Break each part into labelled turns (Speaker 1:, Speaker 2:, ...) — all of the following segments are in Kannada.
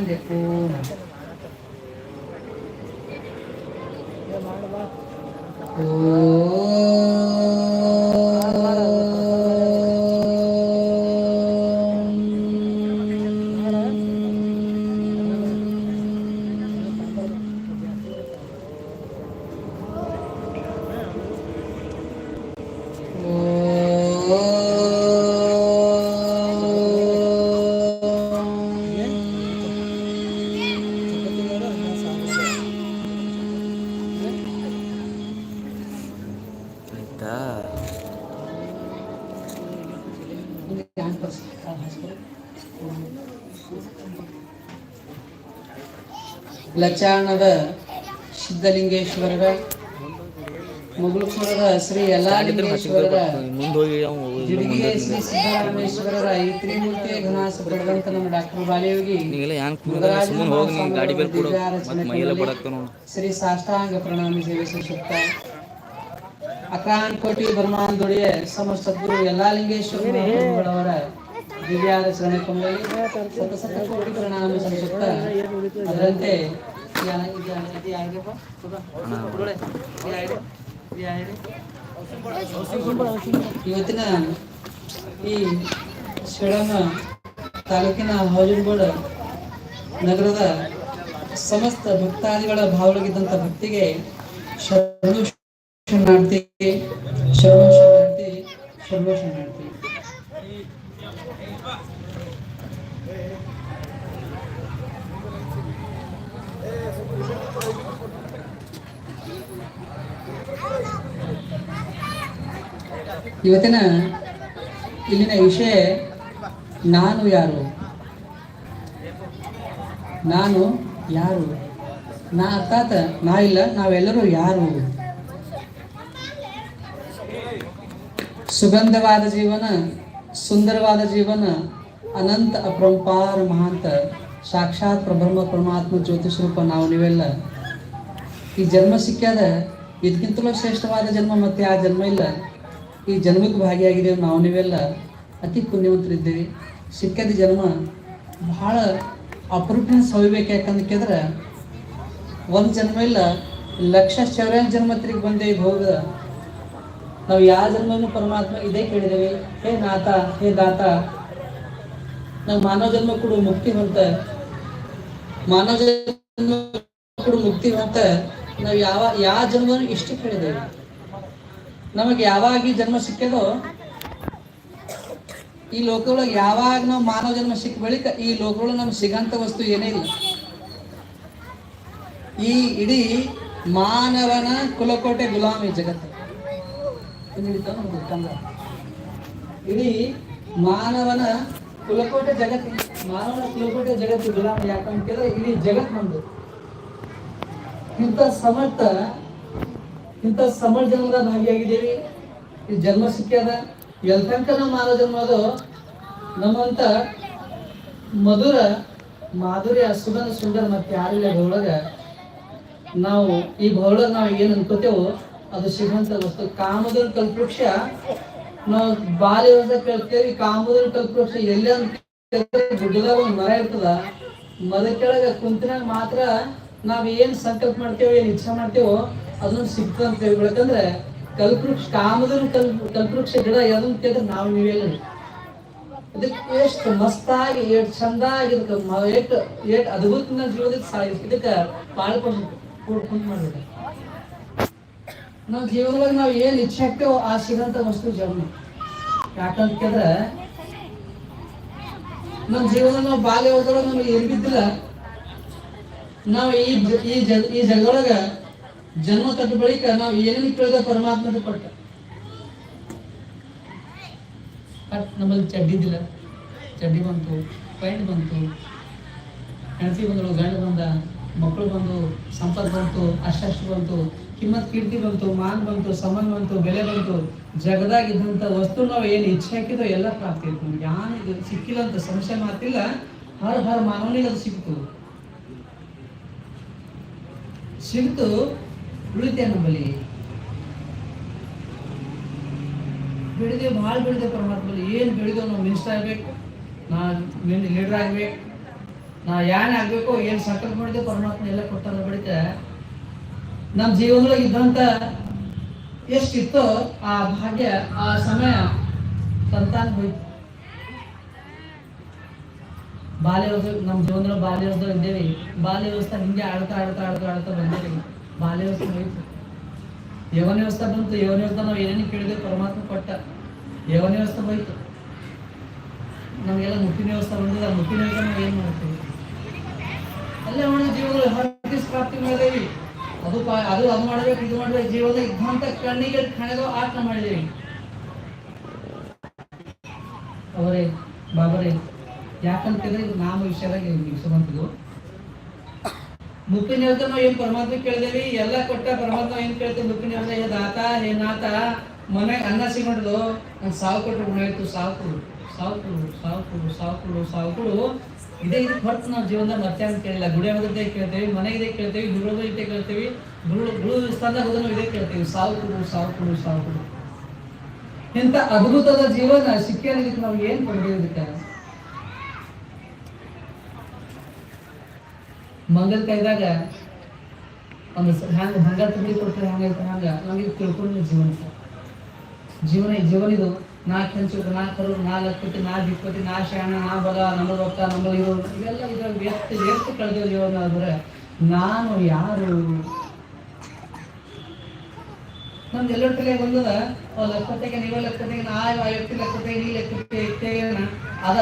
Speaker 1: ಹಂಗೆ ಓಂ. ಲಚಾಣದ ಸಿದ್ಧಲಿಂಗೇಶ್ವರರ ಮುಗುಳುಕೋಡದ ಶ್ರೀ ಯಲ್ಲಾಲಿಂಗೇಶ್ವರರ
Speaker 2: ಅವ್ನು
Speaker 1: ಜಿಡಿಗೆ ಶ್ರೀ ಸಿದ್ದರಾಮೇಶ್ವರರ ಈ ತ್ರಿಮೂರ್ತಿಯ ಘನಾಸ ಪಡೆದಂತ ನಮ್ಮ ಡಾಕ್ಟರ್ ಬಾಲಯೋಗಿ ಶ್ರೀ ಸಾಷ್ಟಾಂಗ ಪ್ರಣಾಮಿ ಸೇವೆ ಸುತ್ತ. ಅಕಾನ್ ಕೋಟಿ ಬ್ರಹ್ಮಾಂದೊಡೆಯ ಸಮಸ್ತ ಸದ್ಗುರು ಯಲ್ಲಾಲಿಂಗೇಶ್ವರ ಮಹಾಪ್ರಭುಗಳವರ ದಿವ್ಯಾದ ಚರಣ ಕೊಂಬಲಿ ಸತ ಸತ ಕೋಟಿ ಪ್ರಣಾಮ ಸಲ್ಲಿಸುತ್ತ ಅದರಂತೆ? ಇವತ್ತಿನ ಈ ಶಿಳಂಗ ತಾಲೂಕಿನ ಹೌಜನಗೋಡ ನಗರದ ಸಮಸ್ತ ಭಕ್ತಾದಿಗಳ ಭಾವಳಗಿದ್ದಂಥ ಭಕ್ತಿಗೆ ಶರಣು ಶರಣಾರ್ಥಿ ಶರಣು ಇವತ್ತಿನ ಇಲ್ಲಿನ ವಿಷಯ, ನಾನು ಯಾರು? ನಾನು ಯಾರು? ನಾ ಅರ್ಥಾತ್ ನಾ ಇಲ್ಲ, ನಾವೆಲ್ಲರೂ ಯಾರು? ಸುಗಂಧವಾದ ಜೀವನ ಸುಂದರವಾದ ಜೀವನ, ಅನಂತ ಅಪರಂಪಾರ ಮಹಾಂತ, ಸಾಕ್ಷಾತ್ ಪ್ರಬ್ರಹ್ಮ ಪರಮಾತ್ಮ ಜ್ಯೋತಿಷ್ ರೂಪ ನಾವು ನೀವೆಲ್ಲ. ಈ ಜನ್ಮ ಸಿಕ್ಕ್ಯಾದ ಇದಕ್ಕಿಂತಲೂ ಶ್ರೇಷ್ಠವಾದ ಜನ್ಮ, ಮತ್ತೆ ಆ ಜನ್ಮ ಇಲ್ಲ. ಈ ಜನ್ಮಕ್ಕೆ ಭಾಗಿಯಾಗಿದ್ದೇವೆ ನಾವು ನೀವೆಲ್ಲ. ಅತಿ ಪುಣ್ಯವಂತರಿದ್ದೇವೆ ಸಿಕ್ಕದ ಜನ್ಮ ಬಹಳ ಅಪರೂಪನ ಸವಿಬೇಕು, ಯಾಕಂದ್ರೆ ಕೇಳಿದ್ರೆ, ಒಂದು ಜನ್ಮ ಇಲ್ಲ, ಲಕ್ಷ ಚೌರ್ಯ ಜನ್ಮ ತಿರುಗಿ ಬಂದೆ ಹೋಗ ನಾವು ಯಾವ ಜನ್ಮನು ಪರಮಾತ್ಮ ಇದೇ ಕೇಳಿದ್ದೇವೆ. ಹೇ ನಾಥ, ಹೇ ದಾತ. ನಾವು ಮಾನವ ಜನ್ಮ ಕೂಡ, ಮುಕ್ತಿ ಹೊಂತ ಮಾನವ ಜನ್ಮ ಕೂಡ, ಮುಕ್ತಿ ಹೊಂತ ನಾವು ಯಾವ ಯಾವ ಜನ್ಮನು ಇಷ್ಟು ಕೇಳಿದ್ದೇವೆ. ನಮಗೆ ಯಾವಾಗ ಈ ಜನ್ಮ ಸಿಕ್ಕದೋ, ಈ ಲೋಕದೊಳಗೆ ಯಾವಾಗ ನಾವು ಮಾನವ ಜನ್ಮ ಸಿಕ್ಕ ಬಳಿಕ ಈ ಲೋಕದೊಳಗೆ ನಮ್ಗೆ ಸಿಗಂತ ವಸ್ತು ಏನೇ ಇಲ್ಲ. ಈ ಇಡೀ ಮಾನವನ ಕುಲಕೋಟೆ ಗುಲಾಮಿ ಜಗತ್ತು. ಗೊತ್ತಂದ್ರ. ಇಡೀ ಮಾನವನ ಕುಲಕೋಟೆ ಜಗತ್ತು, ಮಾನವನ ಕುಲಕೋಟೆ ಜಗತ್ತು ಗುಲಾಮ ಯಾಕಂತ ಕೇಳಿದ್ರೆ ಇಡೀ ಜಗತ್ ನಮ್ದು. ಇಂಥ ಸಮರ್ಥ, ಇಂಥ ಸಮರ್ ಜನ್ಮದ ಭಾಗಿಯಾಗಿದ್ದೀವಿ ಈ ಜನ್ಮ ಸಿಕ್ಕ್ಯದ ಎಲ್ ತನಕ ನಮ್ಮ ಮಾನವ ಜನ್ಮ ಅದು ನಮ್ಮಂತ ಮಧುರ, ಮಾಧುರ್ಯ, ಸುಗಂಧ ಸುಂದರ ಮತ್ತೆ ಯಾರಿಲ್ಲ ಒಳಗ ನಾವು ಈ ಭೌಳ ನಾವು ಏನು ಅನ್ಕೋತೇವೋ ಅದು ಸಿಗುವಂತ ವಸ್ತು ಕಾಮದಲ್ಲಿ ಕಲ್ಪವೃಕ್ಷ, ನಾವು ಬಾಲ್ಯ ಅಂತ ಕೇಳ್ತೇವೆ ಕಾಮದಲ್ಲಿ ಕಲ್ಪವೃಕ್ಷ. ಎಲ್ಲ ಗುಡ್ಡದಾಗ ಒಂದು ಮರ ಇರ್ತದ ಮದ ಕೆಳಗ ಕುಂತಿನಾಗ ಮಾತ್ರ ನಾವ್ ಏನ್ ಸಂಕಲ್ಪ ಮಾಡ್ತೇವೋ, ಏನ್ ಇಚ್ಛೆ ಮಾಡ್ತೇವೋ ಅದನ್ನ ಸಿಗ್ತದ ಅಂತ ಹೇಳ್ಬೇಕಂದ್ರೆ ಕಲ್ಪವೃಕ್ಷ ಕಾಮದಲ್ಲಿ ಕಲ್, ಕಲ್ಪವೃಕ್ಷ ಗಿಡ ಯಾವ್ದನ್ನ ಕೇಳಿದ್ರೆ ನಾವು ನೀವೇ ಅದಕ್ಕೆ ಎಷ್ಟು ಮಸ್ತಾಗಿ, ಎಷ್ಟು ಚಂದಾಗಿ ಎಷ್ಟು ಎಷ್ಟು ಅದ್ಭುತ ಜೀವನಕ್ಕೆ ಸಾಗಿಸ್, ಇದಕ್ಕೆ ಪಾಳ್ಕೊಂಡು ಕೂಡ್ಕೊಂಡು ಮಾಡ್ಬೇಕು. ನಾವು ಜೀವನದಾಗ ನಾವು ಏನ್ ಇಚ್ಛೆ ಹಾಕ್ತೇವೋ ಆ ಸಿಗಂತ ವಸ್ತು ಜೀವನ ಯಾಕಂತ ಕೇಳಿದ್ರೆ, ನಮ್ಮ ಜೀವನ ನಾವು ಬಾಲ್ಯ ಹೋದೊಳಗೆ ನಮಗೆ ಏನ್ ಬಿದ್ದಿಲ್ಲ. ನಾವು ಈ ಈ ಈ ಜಗದೊಳಗ ಜನ್ಮ ತಟ್ಟ ಬಳಿಕ ನಾವು ಏನೇನು ಕೇಳಿದ ಪರಮಾತ್ಮದ ಬಟ್ ನಮ್ಮಲ್ಲಿ ಚಡ್ಡಿದ್ದಿಲ್ಲ ಚಡ್ಡಿ ಬಂತು ಪೈಂಟ್ ಬಂತು, ಹೆಂಡತಿ ಬಂದಳು, ಗಂಡ ಬಂದ ಮಕ್ಕಳು ಬಂದು, ಸಂಪತ್ತು ಬಂತು ಅಷ್ಟು ಬಂತು. ಕಿಮ್ಮತ್ ಕೀರ್ತಿ ಬಂತು, ಮಾನ್ ಬಂತು, ಸಮನ್ ಬಂತು, ಬೆಲೆ ಬಂತು ಜಗದಾಗ ಇದ್ದಂಥ ವಸ್ತು ನಾವು ಏನು ಇಚ್ಛೆ ಹಾಕಿದೋ ಎಲ್ಲ ಪ್ರಾಪ್ತಿ ಆಯ್ತು. ನಮ್ಗೆ ಯಾನ್ ಇದು ಸಿಕ್ಕಿಲ್ಲ ಅಂತ ಸಂಶಯ ಮಾತಿಲ್ಲ. ಹರ ಹರ ಮಾನವನಿಗೆ ಅದು ಸಿಕ್ತು. ಸಿಕ್ತು ಉಳಿತೆ ನಮ್ಮಲ್ಲಿ. ಬೆಳೆದೆ, ಭಾಳ ಬೆಳೆದೆ ಪರಮಾತ್ಮಲ್ಲಿ. ಏನು ಬೆಳೆದೋ ನಾವು ಮಿನಿಸ್ಟರ್ ಆಗ್ಬೇಕು. ನಾ ಲೀಡರ್ ಆಗ್ಬೇಕು. ನಾ ಯಾನ್ ಆಗ್ಬೇಕು, ಏನ್ ಸಂಕಲ್ಪ ಮಾಡಿದೆ ಪರಮಾತ್ಮ ಎಲ್ಲ ಕೊಟ್ಟಾರ ಬಳಿಕ ನಮ್ಮ ಜೀವನದೊಳಗೆ ಇದ್ದಂತ ಎಷ್ಟಿತ್ತೋ ಆ ಭಾಗ್ಯ, ಆ ಸಮಯ ಸಂತಾನ ಹೋಯ್ತು. ಬಾಲ್ಯ ನಮ್ಮ ಜೀವನದಲ್ಲಿ ಬಾಲ್ಯ ವ್ಯವಸ್ಥೆ ಇದ್ದೇವೆ. ಬಾಲ್ಯ ವ್ಯವಸ್ಥೆ ಹಿಂಗೆ ಆಡ್ತಾ ಆಡ್ತಾ ಆಡ್ತಾ ಆಡ್ತಾ ಬಂದೇವಿ ಬಾಲ್ಯ ವ್ಯವಸ್ಥೆ ಹೋಯ್ತು. ಯವನ ವ್ಯವಸ್ಥೆ ಬಂತು. ಯವನ ವ್ಯವಸ್ಥೆ ನಾವು ಏನೇನು ಕೇಳಿದ್ರೆ ಪರಮಾತ್ಮ ಕೊಟ್ಟ ಯವನ ವ್ಯವಸ್ಥೆ ಹೋಯ್ತು. ನಮಗೆಲ್ಲ ಮುಟ್ಟಿನ ವ್ಯವಸ್ಥೆ ಬಂದಿದೆ. ಆ ಮುಟ್ಟಿನ ವ್ಯವಸ್ಥೆ ನಾವು ಏನು ಮಾಡ್ತೀವಿ? ಅಲ್ಲೇ ಅವನ ಜೀವನ ಪ್ರಾಪ್ತಿ ಮಾಡಿದೇವಿ ಅದು ಅದು ಅದು ಮಾಡಬೇಕು, ಇದು ಮಾಡಬೇಕು ಜೀವನ ಇದ್ದಂತ ಕಣ್ಣಿಗೆ ಕಣೆದು ಆಟ ಮಾಡಿದೆ ಅವರೇ, ಬಾಬರೇ ಯಾಕಂತಂದ್ರೆ ಇದು ನಾಮ ವಿಷಯದಾಗ ವಿಷಯವಂತಿದ್ದು ಮುಪ್ಪಿನ ಹೇಳ್ತಾ ನಾವು ಏನ್ ಪರಮಾತ್ಮ ಕೇಳಿದೇವಿ ಎಲ್ಲ ಕೊಟ್ಟ ಪರಮಾತ್ಮ ಏನ್ ಕೇಳ್ತೇವೆ ಮುಪ್ಪಿನ ಹೇಳ್ತಾ ಏ ದಾತ ಹೇ ನಾತ ಮನೆಗೆ ಅನ್ನ ಸಿಗೊಂಡ್ದು ನಂಗೆ ಸಾವು ಕೊಟ್ಟು ಉಣಾಯ್ತು ಸಾವು ಕೊಡು ಸಾವು ಕೊಡು ಸಾವು ಕೊಡು ಸಾವು ಕೊಡು ಸಾವು ಕೊಡು. ಇದೇ ಇದಕ್ಕೆ ಹೊರತು ನಾವು ಜೀವನದಲ್ಲಿ ಮತ್ತೆ ಅಂತ ಕೇಳಿಲ್ಲ. ಗುಡಿ ಹೋಗದೆ ಕೇಳ್ತೇವೆ ಮನೆಗೆ ಇದೇ ಕೇಳ್ತೇವೆ, ಗುರುಗಳು ಇದೇ ಕೇಳ್ತೇವೆ, ಗುರು ಗುರು ಸ್ಥಾನದಾಗ ಹೋದ್ರೆ ಇದೇ ಕೇಳ್ತೇವೆ. ಸಾವು ಕೊಡು ಸಾವು ಕೊಡು ಸಾವು ಕೊಡು. ಇಂಥ ಅದ್ಭುತದ ಜೀವನ ಸಿಕ್ಕಿರೋದಕ್ಕೆ ನಾವು ಏನ್ ಪಡೆದಿರೋದಕ್ಕೆ ಮಂಗಲ್ ಕೈದಾಗ ಒಂದು ಹ್ಯಾಂಗ ಹಂಗ ತಿಳಿ ಕೊಡ್ತಾರೆ ಹಂಗ ಹಂಗ ನಮಗೆ ತಿಳ್ಕೊಂಡು ಜೀವನ. ಜೀವನ ಜೀವನ ಇದು. ನಾ ಕೆಂಚು ನಾ ಕರು ನಾ ಲಕ್ಪತಿ ನಾ ದಿಕ್ಪತಿ ನಾ ಶಾಣ ನಾ ಬಲ ನಮ್ಮ ರೊಕ್ಕ ನಮ್ಮ ಇರೋ ಇವೆಲ್ಲ ಇದ್ರಲ್ಲಿ ಎಷ್ಟು ಎಷ್ಟು ಕಳೆದ ಜೀವನ ಆದರೆ ನಾನು ಯಾರು ನಮ್ದು ಎಲ್ಲರ ತಲೆ ಬಂದದ ಅವ್ ಲಕ್ಷತೆಗೆ ನೀವ ಲಕ್ಷತೆಗೆ ನಾ ಆ ವ್ಯಕ್ತಿ ನೀ ನೀ ಇಟ್ಟೇನ ಅದ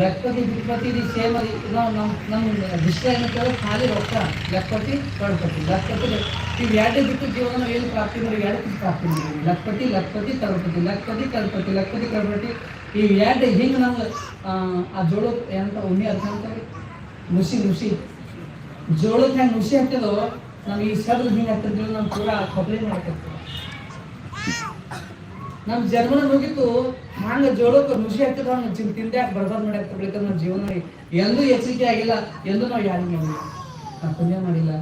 Speaker 1: ಲಕ್ಷಪತಿ ದಿಕ್ಪತಿ ಇದು ಸೇಮ್ ನಾವು ನಮ್ಮ ನಮ್ಮ ದೃಷ್ಟಿ ಏನಂತೇಳಿ ಖಾಲಿ ರೊಕ್ಕ ಲಕ್ಷಪತಿ ಕಡ್ಪತಿ ಲಕ್ಷಪತಿ ಇವು ಎರಡು ಬಿಟ್ಟು ಜೀವನ ಏನು ಪ್ರಾಪ್ತಿ ಮಾಡಿ ಎರಡು ಪ್ರಾಪ್ತಿ ಮಾಡಿ ಲಕ್ಷಪತಿ ಲಕ್ಷಪತಿ ಕಡ್ಪತಿ ಲಕ್ಷಪತಿ ಕಡ್ಪತಿ ಲಕ್ಷಪತಿ ಕಡ್ಪತಿ ಈ ಎರಡು ಹಿಂಗೆ ನಮ್ಮ ಆ ಜೋಳ ಏನಂತ ಉಣ್ಣಿ ಅರ್ಥ ಅಂತ ಮುಸಿ ನುಸಿ ಜೋಳಕ್ಕೆ ಹೆಂಗೆ ನುಸಿ ಹಾಕ್ತದೋ ನಮ್ಗೆ ಈ ಸಡ್ದು ಹಿಂಗೆ ಹಾಕ್ತಿದ್ರು ನಮ್ಮ ಪೂರ ಕೊಬ್ಬರಿ ಮಾಡ್ತಿರ್ತೀವಿ ನಮ್ಮ ಜನ್ಮನ ಮುಗಿತು ಹಂಗ ಜೋಳಕ್ಕೆ ನುಸಿ ಆಗ್ತದ ಹಂಗ ಚಿನ್ ಹಾಕಿ ಬರ್ಬಾದ್ ಮಾಡಿ ಹಾಕ್ತಿರ್ಲಿಕ್ಕೆ ನಮ್ಮ ಜೀವನ ಎಂದೂ ಎಚ್ಚರಿಕೆ ಆಗಿಲ್ಲ, ಎಲ್ಲೂ ನಾವು ಯಾರು ಮಾಡಿಲ್ಲ ನಾವು ಪುಣ್ಯ ಮಾಡಿಲ್ಲ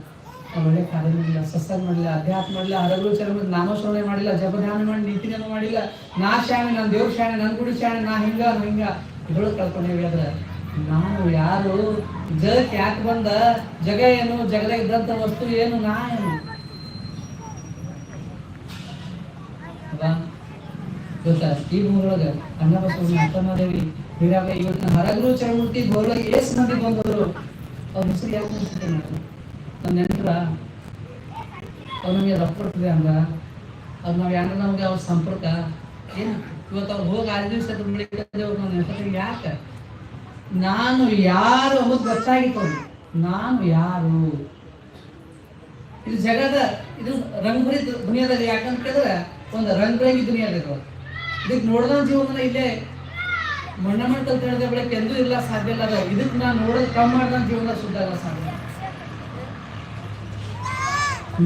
Speaker 1: ನಾವು ಒಳ್ಳೆ ಕಾರ್ಯ ಮಾಡಿಲ್ಲ ಸಸ್ಯ ಮಾಡಿಲ್ಲ, ಅಧ್ಯಾತ್ಮ ಮಾಡಿಲ್ಲ ಹರಗಳು ಚರ್ಮ ನಾಮಶ್ರವಣೆ ಮಾಡಿಲ್ಲ ಜಪಧ್ಯಾನ ಮಾಡಿ ನೀತಿನೇನು ಮಾಡಿಲ್ಲ, ನಾ ಶಾಣೆ ನನ್ನ ದೇವ್ರ ಶಾಣೆ ನನ್ನ ಗುಡಿ ಶಾಣೆ, ನಾ ಹಿಂಗ ಹಿಂಗ. ಇದ್ರೊಳಗೆ ಕಳ್ಕೊಂಡೇವಿ ಆದ್ರೆ ನಾನು ಯಾರು, ಜಗಕ್ಕೆ ಯಾಕೆ ಬಂದ, ಜಗ ಏನು, ಜಗದಾಗ ಇದ್ದಂಥ ವಸ್ತು ಏನು, ನಾ ಏನು? ಗೊತ್ತಾ? ಈ ಅನ್ನಬಸವಣ್ಣ ಅಕ್ಕಮಹಾದೇವಿ ಹೀರಾಗ ಇವತ್ತಿನ ಹರಗುರು ಚರಮೂರ್ತಿ ಭೂಮಿಯೊಳಗೆ ಎಷ್ಟು ಮಂದಿ ಬಂದವರು. ಅವ್ರ ಹೆಸರು ಯಾಕೆ ನೆನಪರ ಅವ್ರು ನಮಗೆ ಹಂಗ ಅದು. ನಾವು ಯಾರು ನಮ್ಗೆ ಅವ್ರ ಸಂಪರ್ಕ? ಏನು? ಇವತ್ತು ಅವ್ರು ಹೋಗಿ ಆರು ದಿವಸ ಯಾಕೆ? ನಾನು ಯಾರು ಅನ್ನೋದು ಗೊತ್ತಾಗಿತ್ತು ನಾನು ಯಾರು? ಇದು ಜಗದ, ಇದು ರಂಗುರಿ ದುನಿಯಾದಲ್ಲಿ ಯಾಕಂತ ಕೇಳಿದ್ರೆ, ಒಂದು ರಂಗುರಂಗಿ ದುನಿಯಾದ ಇದಕ್ಕೆ ನೋಡಿದ ಜೀವನ ಇಲ್ಲೇ ಮಣ್ಣ ಮಣ್ಣ ತಿಳಿದ ಬೆಳಕ್ಕೆ ಎಂದೂ ಇಲ್ಲ, ಸಾಧ್ಯ ಇಲ್ಲ ಇದಕ್ಕೆ ನಾನು ನೋಡೋದು ಕಮ್ಮಿ ಮಾಡಿದ ಜೀವನ ಶುದ್ಧ ಅಲ್ಲ ಸಾಧ್ಯ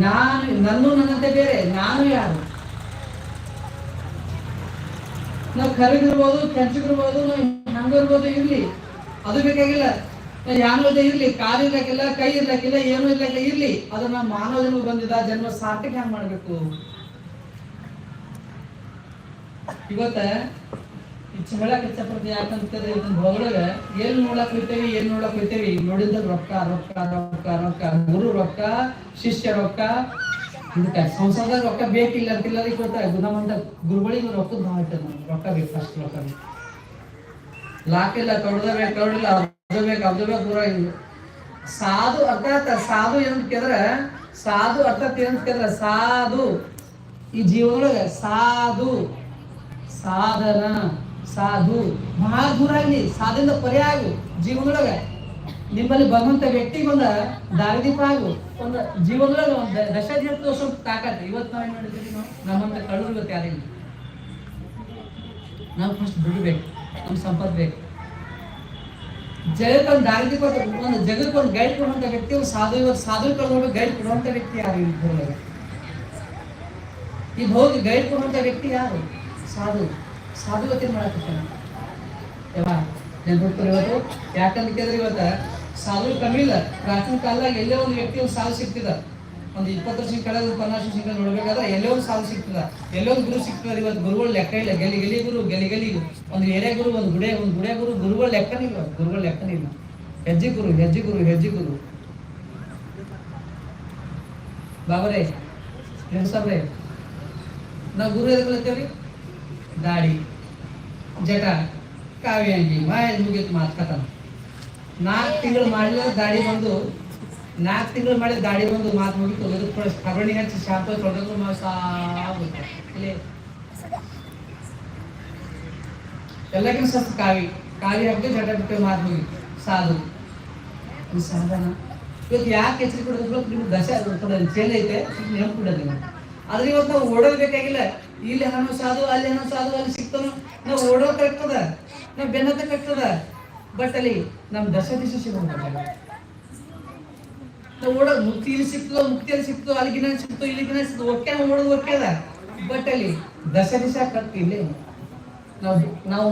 Speaker 1: ನಾನು, ನನ್ನೂ ನನ್ನಂತೆ ಬೇರೆ, ನಾನು ಯಾರು? ನಾವು ಕರಗಿರ್ಬೋದು, ಕೆಂಚಗಿರ್ಬೋದು ಹಂಗಿರ್ಬೋದು ಇರ್ಲಿ. ಅದು ಬೇಕಾಗಿಲ್ಲ. ಯಾನೋದೇ ಇರ್ಲಿ, ಕಾಲು ಇರ್ಲಕ್ಕಿಲ್ಲ ಕೈ ಇರ್ಲಕ್ಕಿಲ್ಲ ಏನೂ ಇರ್ಲಕ್ಕಿಲ್ಲ ಇರ್ಲಿ. ಅದನ್ನ ಮಾನವ ಜನ್ಮ ಬಂದಿದ್ದ, ಜನ್ಮ ಸಾರ್ಥಕ ಹೆಂಗ್ ಮಾಡ್ಬೇಕು? ಇವತ್ತ ಹೇಳಕ್ ಇಷ್ಟಪಡ್ತೀವಿ ಯಾಕಂತಂದ್ರೆ ಇದನ್ನ ಹೊಗಳಗ ಏನ್ ನೋಡಕ್ ಹೋಯ್ತೇವಿ, ಏನ್ ನೋಡಕ್ ಹೋಯ್ತೇವಿ? ನೋಡಿದ ರೊಕ್ಕ ರೊಕ್ಕ ರೊಕ್ಕ ರೊಕ್ಕ. ಗುರು ರೊಕ್ಕ, ಶಿಷ್ಯ ರೊಕ್ಕ. ಇದಕ್ಕೆ ಸಂಸಾರದಾಗ ರೊಕ್ಕ ಬೇಕಿಲ್ಲ ಅಂತಿಲ್ಲ ಅದಕ್ಕೆ ಗೊತ್ತ? ಗುಣಮಂತ ಗುರುಗಳಿಗೆ ರೊಕ್ಕದ ಭಾಳ ಇರ್ತದೆ ನಮ್ಗೆ ರೊಕ್ಕ ಬೇಕು ಫಸ್ಟ್ ರೊಕ್ಕ ಬೇಕು. ಲಾಕ್ ಇಲ್ಲ, ಕಡ್ದ ಬೇಕು ತೊಡಿಲ್ಲ ಅದು ಬೇಕು, ಅರ್ಧ ಬೇಕು ಸಾಧು ಅರ್ಥಾತ್ ಸಾಧು ಏನಂತ ಕೇಳಿದ್ರೆ, ಸಾಧು ಅರ್ಥಾತ್ ಏನಂತ ಕೇಳಿದ್ರೆ ಸಾಧು. ಈ ಜೀವನೊಳಗೆ ಸಾಧು. ಸಾಧನ, ಸಾಧು ಬಹಳ ದೂರ ಆಗಲಿ ಸಾಧನ ಪರ್ಯಾಯ ಆಗು ಜೀವನದೊಳಗ. ನಿಮ್ಮಲ್ಲಿ ಬಂದಂತ ವ್ಯಕ್ತಿಗೊಂದ ದಾರಿದೀಪ ಆಗು. ಒಂದು ಜೀವನದೊಳಗ ಒಂದು ದ- ದಶ ದಿನ ತೋರ್ಸೋ ತಾಕತ್ತು ಇವತ್ತು ನಾವು ಏನು ಮಾಡಿದ್ವಿ ನಾವು? ನಮ್ಮಂತ ಕಳ್ಳರು ಇವತ್ತು ಯಾರಿಲ್ಲ ನಾವು ಫಸ್ಟ್ ಬಿಡಬೇಕು ನಮ್ಮ ಸಂಪತ್ತು ಬೇಕು ಜಗಕ್ಕೊಂದು ದಾರಿದೀಪ ಒಂದು ಜಗಕ್ಕೆ ಒಂದು ಗೈಡ್ ಕೊಡುವಂಥ ವ್ಯಕ್ತಿ, ಒಂದು ಸಾಧು, ಇವತ್ತು ಸಾಧು ಕಳ್ಕೊಂಡು ಗೈಡ್ ಕೊಡುವಂಥ ವ್ಯಕ್ತಿ ಯಾರು ಈ? ಈಗ ಹೋಗಿ ಗೈಡ್ ಕೊಡುವಂಥ ವ್ಯಕ್ತಿ ಯಾರು? ಸಾಧು ಸಾಧುವತಿ ಮಾಡಕತ್ತಾನ. ಯಾವ ನೆನ್ಪಿಟ್ಕೊರಿ ಇವತ್ತು? ಯಾಕಂತ ಕೇಳಿದ್ರೆ ಇವತ್ತ ಸಾಧು ಕಮ್ಮಿ ಇಲ್ಲ. ಪ್ರಾಚೀನ ಕಾಲದಾಗ ಎಲ್ಲೇ ಒಂದು ವ್ಯಕ್ತಿ ಒಂದು ಸಾಧು ಸಿಗ್ತಿದ ಒಂದು ಇಪ್ಪತ್ತು ವರ್ಷ ಕಳೆದ ಪನ್ನಾಶ್ ಕೆಳಗೆ ನೋಡ್ಬೇಕಾದ್ರೆ ಎಲ್ಲೇ ಒಂದು ಸಾಧು ಸಿಗ್ತದ ಎಲ್ಲೇ ಒಂದು ಗುರು ಸಿಗ್ತದ ಇವತ್ತು. ಗುರುಗಳು ಲೆಕ್ಕ ಇಲ್ಲ. ಗೆಲಿ ಗೆಲಿ ಗುರು, ಗೆಲಿ ಗೆಲಿ ಒಂದು ಎರೆ ಗುರು, ಒಂದು ಗುಡೆ ಒಂದು ಗುಡೆ ಗುರು. ಗುರುಗಳ ಲೆಕ್ಕನೇ ಇಲ್ಲ. ಗುರುಗಳ ಲೆಕ್ಕನೇ ಇಲ್ಲ. ಹೆಜ್ಜೆ ಗುರು ಹೆಜ್ಜೆ ಗುರು ಹೆಜ್ಜೆ ಗುರು. ಬಾಬರೇ ಸಾಬ್ರೆ ನಾವು ಗುರು ಎದಕ್ಕೆ ದಾಡಿ ಜಟ ಕಾವಿ ಅಂಗಿ ಮಾಯ ಮುಗಿತು ಮಾತು ನಾಲ್ಕು ತಿಂಗಳು ಮಾಡಿದ ದಾಡಿ ಬಂದು, ನಾಲ್ಕು ತಿಂಗಳು ಮಾಡಿದ ದಾಡಿ ಬಂದು ಮಾತು ಮುಗಿತು ಅದಕ್ಕೆ ಕಬಣಿ ಹಚ್ಚಿ ಶಾಂಪು ನಾವು ಸಾಗುತ್ತೆ ಎಲ್ಲಕ್ಕಿಂತ ಸ್ವಲ್ಪ ಕಾವಿ ಕಾವಿ ಹಾಕಿ ಜಟ ಬಿಟ್ಟು ಮಾತು ಮುಗಿತು. ಸಾಧು. ಸಾಧನ. ಇವತ್ತು ಯಾಕೆ ಹೆಸರು ಕೊಡೋದು ನಿಮ್ಗೆ ದಶ ಚೇಂಜ್ ಐತೆ ನೆನಪು ಬಿಡೋದು ಆದ್ರೆ ಇವತ್ತು ನಾವು ಓಡೋದು ಬೇಕಾಗಿಲ್ಲ ಇಲ್ಲಿ ಹಣ ಸಾಧು, ಅಲ್ಲಿ ಹಣ ಸಾಧು, ಅಲ್ಲಿ ಸಿಗ್ತಾನೋ ನಾವು ಓಡೋಕೆ ಆಗ್ತದ? ನಾವು ಬೆನ್ನತ್ತಕ್ಕೆ ಆಗ್ತದ? ಬಟ್ ಅಲ್ಲಿ ನಮ್ಮ ದಶ ದಿಶ ಸಿಗೋದು ನಾವು ಓಡೋದು ಮುಕ್ತಿ ಇಲ್ಲಿ ಸಿಕ್ತೋ ಮುಕ್ತಿಯಲ್ಲಿ ಸಿಕ್ತೋ ಅಲ್ಲಿಗಿನ ಸಿಕ್ತೋ ಇಲ್ಲಿಗಿನ ಸಿಕ್ತೋ ಒಕ್ಕೆ ನಾವು ಓಡೋದು, ಒಕ್ಕೆ ಅದ? ಬಟ್ ಅಲ್ಲಿ ದಶ ದಿಶ ಇಲ್ಲೇ. ನಾವು ನಾವು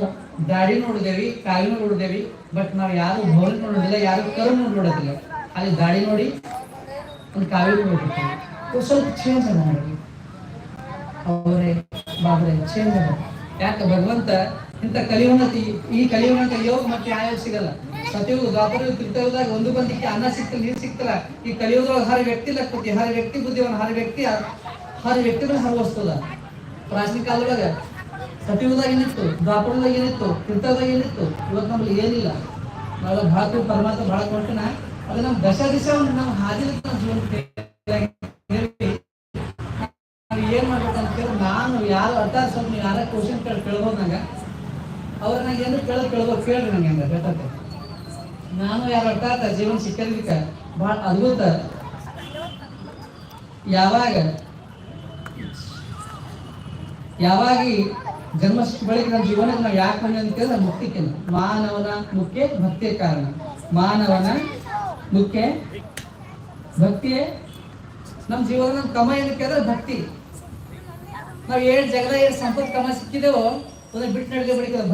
Speaker 1: ದಾಡಿ ನೋಡಿದೇವಿ, ಕಾಲು ನೋಡಿದೇವಿ ಬಟ್ ನಾವು ಯಾರು ಭವನ ನೋಡೋದಿಲ್ಲ, ಯಾರು ಕರು ನೋಡೋದಿಲ್ಲ. ಅಲ್ಲಿ ದಾಡಿ ನೋಡಿ, ಒಂದು ಕಾವಿ ನೋಡಿರ್ತೀವಿ ಸ್ವಲ್ಪ ಚೇಂಜ್ ನೋಡಿ ಅವರೇ ಬಾಬರೇ ಚೇಂಜ್ ಯಾಕೆ ಭಗವಂತ ಇಂಥ ಕಲಿಯುಗತಿ ಈ ಕಲಿಯೋಣ ಯೋಗ ಮತ್ತೆ ಯಾವ್ಯಾವ ಸಿಗಲ್ಲ. ಸತ್ಯವು ದ್ವಾಪರ ತ್ರಿತಯುಗದಾಗ ಒಂದು ಬಂದಿಕ್ಕೆ ಅನ್ನ ಸಿಕ್ತಲ್ಲ, ನೀರು ಸಿಕ್ತಲ್ಲ. ಈ ಕಲಿಯುಗದೊಳಗೆ ಹರ ವ್ಯಕ್ತಿ ಲಕ್ಪತಿ ಹರ ವ್ಯಕ್ತಿ ಬುದ್ಧಿವನ ಹರ ವ್ಯಕ್ತಿ ಹರ ವ್ಯಕ್ತಿಗಳ ಹರ ವಸ್ತುದ. ಪ್ರಾಚೀನ ಕಾಲದೊಳಗ ಸತ್ಯುಗದಾಗ ಏನಿತ್ತು? ದ್ವಾಪರದಾಗ ಏನಿತ್ತು? ತ್ರಿತಯುಗದಾಗ ಏನಿತ್ತು? ಇವತ್ತು ನಮ್ಗೆ ಏನಿಲ್ಲ. ನಾವೆಲ್ಲ ಭಾಳ ಪರಮಾತ್ಮ ಭಾಳ ಕೊಟ್ಟನ. ಅದು ನಮ್ಮ ದಶ ದಿಶ ನಮ್ಮ ಹಾದಿಲಿ ನಮ್ಮ ಜೀವನಕ್ಕೆ ನಾವು ಏನ್ ಮಾಡ್ಬೇಕಂತ ಕೇಳಿ ನಾನು ಯಾರು ಅರ್ಥ ಸ್ವಲ್ಪ ನೀವು ಯಾರ ಕ್ವಶನ್ ಕೇಳಿ ಕೇಳ್ಬೋದು ನಂಗೆ ಅವ್ರ ನಂಗೆ ಏನು ಕೇಳೋದು ಕೇಳ್ಬೋದು, ಕೇಳ್ರಿ ನಂಗೆ ಹಂಗೆ ಬೇಕಾಗ್ತದೆ ನಾನು ಯಾರು ಅರ್ಥ ಆತ ಜೀವನ ಸಿಕ್ಕಿದ್ದಕ್ಕೆ ಭಾಳ ಅದ್ಭುತ. ಯಾವಾಗ? ಯಾವಾಗ ಜನ್ಮ ಬಳಿಕ ನಮ್ಮ ಜೀವನಕ್ಕೆ ನಾವು ಯಾಕೆ ಅಂತ ಕೇಳಿದ್ರೆ ಮುಕ್ತಿಕ್ಕೆ ಮಾನವನ ಮುಖ್ಯ ಭಕ್ತಿಯ ಕಾರಣ. ಮಾನವನ ಮುಖ್ಯ ಭಕ್ತಿಯೇ. ನಮ್ಮ ಜೀವನ ಕ್ರಮ ಏನಕ್ಕೆ ಅಂದ್ರೆ ಭಕ್ತಿ. ನಾವು ಏಳು ಜಗದ ಏಳು ಸಂಪತ್ ಕಮ ಸಿಕ್ಕಿದೆವೋ ಅದನ್ನ ಬಿಟ್ಟು ನಡೆದ ಬಳಿಕ